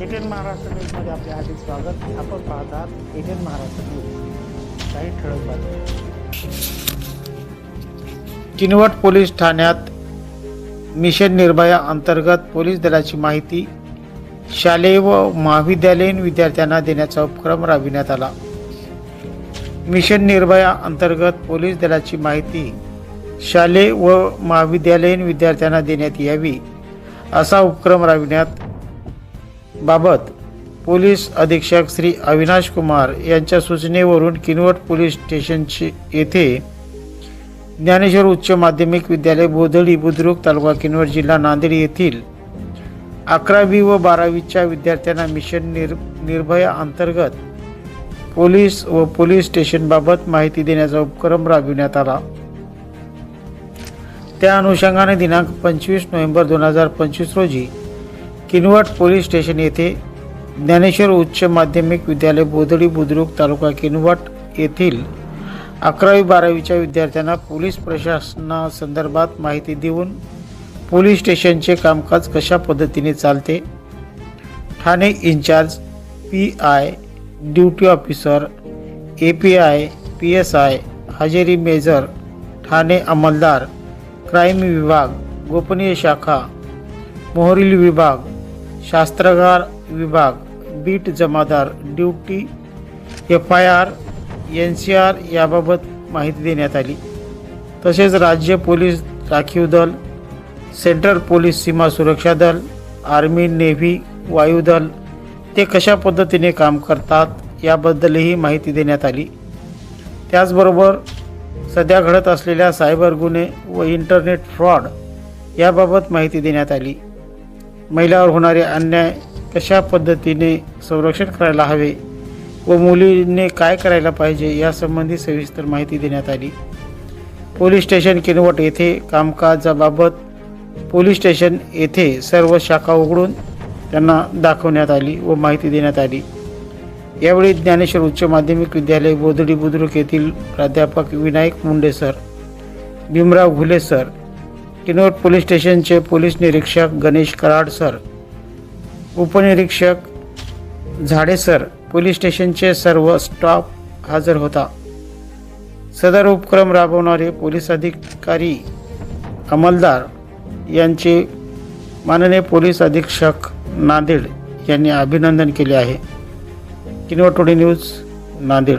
ATN Maharashtra न्यूजमध्ये आपले हार्दिक स्वागत. आपण पाहतात एटीएन महाराष्ट्र न्यूज. काही ठळक बातम्या. किनवट पोलीस ठाण्यात मिशन निर्भया अंतर्गत पोलीस दलाची माहिती शालेय व महाविद्यालयीन विद्यार्थ्यांना देण्याचा उपक्रम राबविण्यात आला. मिशन निर्भया अंतर्गत पोलीस दलाची माहिती शालेय व महाविद्यालयीन विद्यार्थ्यांना देण्यात यावी असा उपक्रम राबविण्यात बाबत पोलीस अधीक्षक श्री अविनाश कुमार यांच्या सूचनेवरून किनवट पोलीस स्टेशनचे येथे ज्ञानेश्वर उच्च माध्यमिक विद्यालय बोधडी बुद्रुक तालुका किनवट जिल्हा नांदेड येथील अकरावी व बारावीच्या विद्यार्थ्यांना मिशन निर निर्भया अंतर्गत पोलीस व पोलीस स्टेशनबाबत माहिती देण्याचा उपक्रम राबविण्यात आला. त्या अनुषंगाने दिनांक पंचवीस नोव्हेंबर दोन हजार पंचवीस रोजी किनवट पोलीस स्टेशन येथे ज्ञानेश्वर उच्च माध्यमिक विद्यालय बोधडी बुद्रुक तालुका किनवट येथील अकरावी बारावीच्या विद्यार्थ्यांना पोलीस प्रशासनासंदर्भात माहिती देऊन पोलीस स्टेशनचे कामकाज कशा पद्धतीने चालते? Thane incharge P I duty officer A P I P S I हजेरी मेजर ठाणे अंमलदार क्राईम विभाग गोपनीय शाखा मोहरील विभाग शास्त्रगार विभाग beat Jamadar duty F I R N C R याबाबत माहिती देण्यात आली. तसेच राज्य पोलीस राखीव दल सेंट्रल पोलीस सीमा सुरक्षा दल आर्मी नेव्ही वायुदल ते कशा पद्धतीने काम करतात याबद्दलही माहिती देण्यात आली. त्याचबरोबर सध्या घडत असलेल्या सायबर गुन्हे व इंटरनेट फ्रॉड याबाबत माहिती देण्यात आली. महिलावर होणारे अन्याय कशा पद्धतीने संरक्षण करायला हवे व मुलीने काय करायला पाहिजे यासंबंधी सविस्तर माहिती देण्यात आली. पोलीस स्टेशन किनवट येथे कामकाजाबाबत पोलीस स्टेशन येथे सर्व शाखा उघडून त्यांना दाखवण्यात आली व माहिती देण्यात आली. यावेळी ज्ञानेश्वर उच्च माध्यमिक विद्यालय बोधडी बुद्रुक येथील प्राध्यापक Vinayak Munde sir Bhimrao Ghule sir Kinwat police स्टेशनचे पोलीस निरीक्षक गणेश कराड सर उपनिरीक्षक झाडे सर पोलीस स्टेशनचे सर्व स्टाफ हजर होता. सदर उपक्रम राबवणारे पोलीस अधिकारी अंमलदार यांचे माननीय पोलीस अधीक्षक नांदेड यांनी अभिनंदन केले आहे. किनवटोडी न्यूज नांदेड.